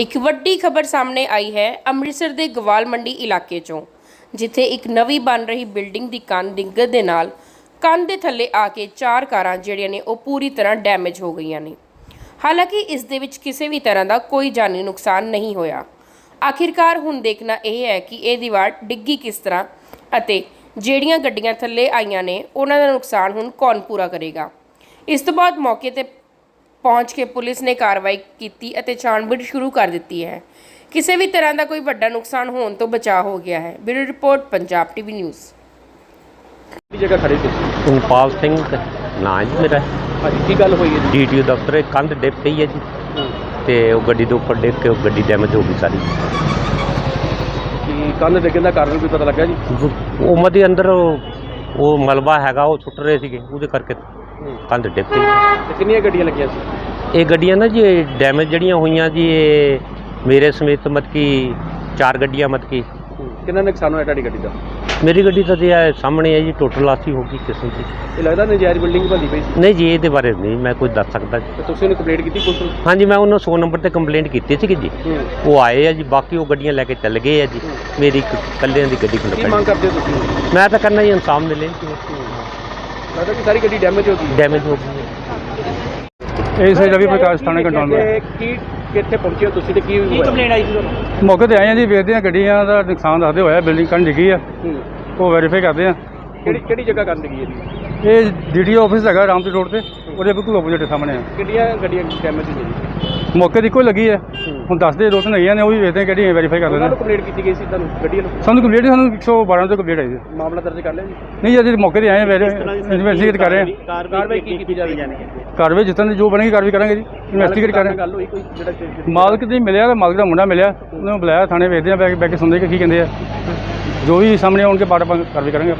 ਇੱਕ ਵੱਡੀ ਖਬਰ ਸਾਹਮਣੇ ਆਈ ਹੈ ਅੰਮ੍ਰਿਤਸਰ ਦੇ ਗਵਾਲ ਮੰਡੀ ਇਲਾਕੇ ਚੋਂ, ਜਿੱਥੇ ਇੱਕ ਨਵੀਂ ਬਣ ਰਹੀ ਬਿਲਡਿੰਗ ਦੀ ਕੰਧ ਡਿੱਗਣ ਦੇ ਨਾਲ ਕੰਧ ਦੇ ਥੱਲੇ ਆ ਕੇ ਚਾਰ ਕਾਰਾਂ ਜਿਹੜੀਆਂ ਨੇ ਉਹ ਪੂਰੀ ਤਰ੍ਹਾਂ ਡੈਮੇਜ ਹੋ ਗਈਆਂ ਨੇ। ਹਾਲਾਂਕਿ ਇਸ ਦੇ ਵਿੱਚ ਕਿਸੇ ਵੀ ਤਰ੍ਹਾਂ ਦਾ ਕੋਈ ਜਾਨੀ ਨੁਕਸਾਨ ਨਹੀਂ ਹੋਇਆ। ਆਖਿਰਕਾਰ ਹੁਣ ਦੇਖਣਾ ਇਹ ਹੈ ਕਿ ਇਹ ਦੀਵਾਰ ਡਿੱਗੀ ਕਿਸ ਤਰ੍ਹਾਂ ਅਤੇ ਜਿਹੜੀਆਂ ਗੱਡੀਆਂ ਥੱਲੇ ਆਈਆਂ ਨੇ, ਉਹਨਾਂ ਦਾ ਨੁਕਸਾਨ ਹੁਣ ਕੌਣ ਪੂਰਾ ਕਰੇਗਾ? ਇਸ ਤੋਂ ਬਾਅਦ ਮੌਕੇ ਤੇ ਪਹੁੰਚ ਕੇ ਪੁਲਿਸ ਨੇ ਕਾਰਵਾਈ ਕੀਤੀ ਅਤੇ ਛਾਣਬੀਣ ਸ਼ੁਰੂ ਕਰ ਦਿੱਤੀ ਹੈ। ਕਿਸੇ ਵੀ ਤਰ੍ਹਾਂ ਦਾ ਕੋਈ ਵੱਡਾ ਨੁਕਸਾਨ ਹੋਣ ਤੋਂ ਬਚਾਅ ਹੋ ਗਿਆ ਹੈ। Bureau report Punjab TV news. ਕਿਹੜੀ ਜਗ੍ਹਾ ਖੜੇ ਤੁਸੀਂ? ਉਪਾਲ ਸਿੰਘ ਨਾਂ ਜੀ ਮੇਰਾ। ਹਾਂਜੀ ਕੀ ਗੱਲ ਹੋਈ ਹੈ ਡੀਟੀਓ ਦਫ਼ਤਰ ਇਹ ਕੰਧ ਡਿੱਗ ਪਈ ਹੈ ਜੀ। ਤੇ ਉਹ ਗੱਡੀ ਦੇ ਉੱਪਰ ਡਿੱਗ ਕੇ ਉਹ ਗੱਡੀ ਡੈਮੇਜ ਹੋ ਗਈ ਸਾਰੀ। ਕਿ ਕੰਨ ਡਿੱਗਣ ਦਾ ਕਾਰਨ ਕੋਈ ਪਤਾ ਲੱਗਾ ਜੀ? ਉਹ ਮਦੇ ਅੰਦਰ ਉਹ ਉਹ ਮਲਬਾ ਹੈਗਾ ਉਹ ਸੁੱਟ ਰਹੇ ਸੀਗੇ ਉਹਦੇ ਕਰਕੇ। ਕੰਧ ਡਿੱਗ ਪਈ ਤੇ। ਕਿੰਨੀਆਂ ਗੱਡੀਆਂ ਲੱਗੀਆਂ ਸੀ? ਇਹ ਗੱਡੀਆਂ ਨਾ ਜੀ ਡੈਮੇਜ ਜਿਹੜੀਆਂ ਹੋਈਆਂ ਜੀ ਇਹ ਮੇਰੇ ਸਮੇਤ ਮਤ ਕੀ ਚਾਰ ਗੱਡੀਆਂ ਮਤ ਕੀ। ਕਿੰਨਾ ਨੁਕਸਾਨ ਹੋਇਆ ਤੁਹਾਡੀ ਗੱਡੀ ਦਾ? ਮੇਰੀ ਗੱਡੀ ਤਾਂ ਜੀ ਇਹ ਸਾਹਮਣੇ ਹੈ ਜੀ ਟੋਟਲ ਲਾਸੀ ਹੋ ਗਈ ਕਿਸਮ ਦੀ। ਇਹ ਲੱਗਦਾ ਨਜਾਇਜ਼ ਬਿਲਡਿੰਗ ਭੰਦੀ ਪਈ ਸੀ? ਨਹੀਂ ਜੀ ਇਹਦੇ ਬਾਰੇ ਨਹੀਂ ਮੈਂ ਕੁਝ ਦੱਸ ਸਕਦਾ ਜੀ। ਤੇ ਤੁਸੀਂ ਉਹਨੂੰ ਕੰਪਲੇਂਟ ਕੀਤੀ ਪੁਲਿਸ ਨੂੰ? ਹਾਂਜੀ ਮੈਂ ਉਹਨਾਂ 100 ਨੰਬਰ ਤੇ ਕੰਪਲੇਂਟ ਕੀਤੀ ਸੀਗੀ ਜੀ। ਉਹ ਆਏ ਆ ਜੀ ਬਾਕੀ ਉਹ ਗੱਡੀਆਂ ਲੈ ਕੇ ਚੱਲ ਗਏ ਆ ਜੀ। ਮੇਰੀ ਇੱਕ ਇਕੱਲਿਆਂ ਦੀ ਗੱਡੀ ਕੀ ਖੁੱਲ ਮੰਗ ਕਰਦੇ ਹੋ ਤੁਸੀਂ? ਮੈਂ ਤਾਂ ਕਰਨਾ ਜੀ ਇਨਸਾਫ ਮਿਲੇ। ਲੱਗਦਾ ਕਿ ਸਾਰੀ ਗੱਡੀ ਡੈਮੇਜ ਹੋ ਗਈ ਡੈਮੇਜ ਹੋ ਗਈ ਹੈ। ਇਹ ਸੇ ਰਵੀ ਪ੍ਰਕਾਸ਼ ਥਾਣੇ ਕੰਟਰੋਲ ਤੇ ਕੀ ਕਿੱਥੇ ਪਹੁੰਚੇ ਹੋ ਤੁਸੀਂ ਤੇ ਕੀ ਹੋਇਆ? ਕੰਪਲੇਂਟ ਆਈ ਸੀ ਮੌਕੇ ਤੇ ਆਏ ਆ ਜੀ ਵੇਖਦੇ ਆ ਗੱਡੀਆਂ ਦਾ ਨੁਕਸਾਨ ਦੱਸਦੇ ਹੋਇਆ ਬਿਲਡਿੰਗ ਕੰਨ ਡਿੱਗੀ ਆ। ਉਹ ਵੈਰੀਫਾਈ ਕਰਦੇ ਆ ਕਿਹੜੀ ਕਿਹੜੀ ਜਗ੍ਹਾ ਕਰਨ ਲੱਗੀ ਹੈ ਜੀ? ਇਹ ਡੀਡੀਓ ਆਫਿਸ ਹੈਗਾ ਰਾਮਪੁਰ ਰੋਡ ਤੇ ਉਹਦੇ ਬਿਲਕੁਲ ਆਪੋਜ਼ਿਟ ਸਾਹਮਣੇ ਆ। ਕਿਹੜੀਆਂ ਗੱਡੀਆਂ ਡੈਮੇਜ ਹੋਈਆਂ ਜੀ? ਮੌਕੇ ਦੀ ਇੱਕੋ ਲੱਗੀ ਆ ਹੁਣ ਦੱਸਦੇ ਦੋ ਤਿੰਨ ਹੈਗੀਆਂ ਨੇ ਉਹ ਵੀ ਵੇਖਦੇ ਆ ਕਿਹੜੀਆਂ ਵੈਰੀਫਾਈ ਕਰਦੇ ਉਹਨਾਂ ਨੇ ਨੂੰ ਕੰਪਲੇਂਟ ਕੀਤੀ ਗਈ ਸੀ ਤੁਹਾਨੂੰ ਗੱਡੀ ਨੂੰ? ਸਾਨੂੰ ਕੰਪਲੀਟ ਸਾਨੂੰ 112 ਤੋਂ ਕੰਪਲੀਟ ਆਈ ਸੀ। ਮਾਮਲਾ ਦਰਜ ਕਰ ਲਿਆ ਜੀ? ਨਹੀਂ ਅਜੇ ਮੌਕੇ ਤੇ ਆਏ ਆ ਇਨਵੈਸਟੀਗੇਟ ਕਰ ਰਹੇ ਆ। ਕਾਰਵਾਈ ਕੀ ਕੀਤੀ ਜਾਵੇਗੀ? ਕਾਰਵਾਈ ਜਿੱਦਾਂ ਦੀ ਜੋ ਬਣੇਗੀ ਕਾਰਵਾਈ ਕਰਾਂਗੇ ਜੀ। ਇਨਵੈਸਟੀਗੇਟ ਕਰ ਰਹੇ ਆ ਗੱਲ ਹੋਈ ਕੋਈ ਜਿਹੜਾ ਮਾਲਕ ਦੀ ਮਿਲਿਆ ਤੇ ਮਾਲਕ ਦਾ ਮੁੰਡਾ ਮਿਲਿਆ। ਉਹਨੂੰ ਬੁਲਾਇਆ ਥਾਣੇ ਵੇਖਦੇ ਆ ਬੈ ਬੈ ਕੇ ਸੁਣਦੇ ਕਿ ਕੀ ਕਹਿੰਦੇ ਆ। ਜੋ ਵੀ ਸਾਹਮਣੇ ਆਉਣਗੇ ਆਪਾਂ ਕਾਰਵਾਈ ਕਰਾਂਗੇ।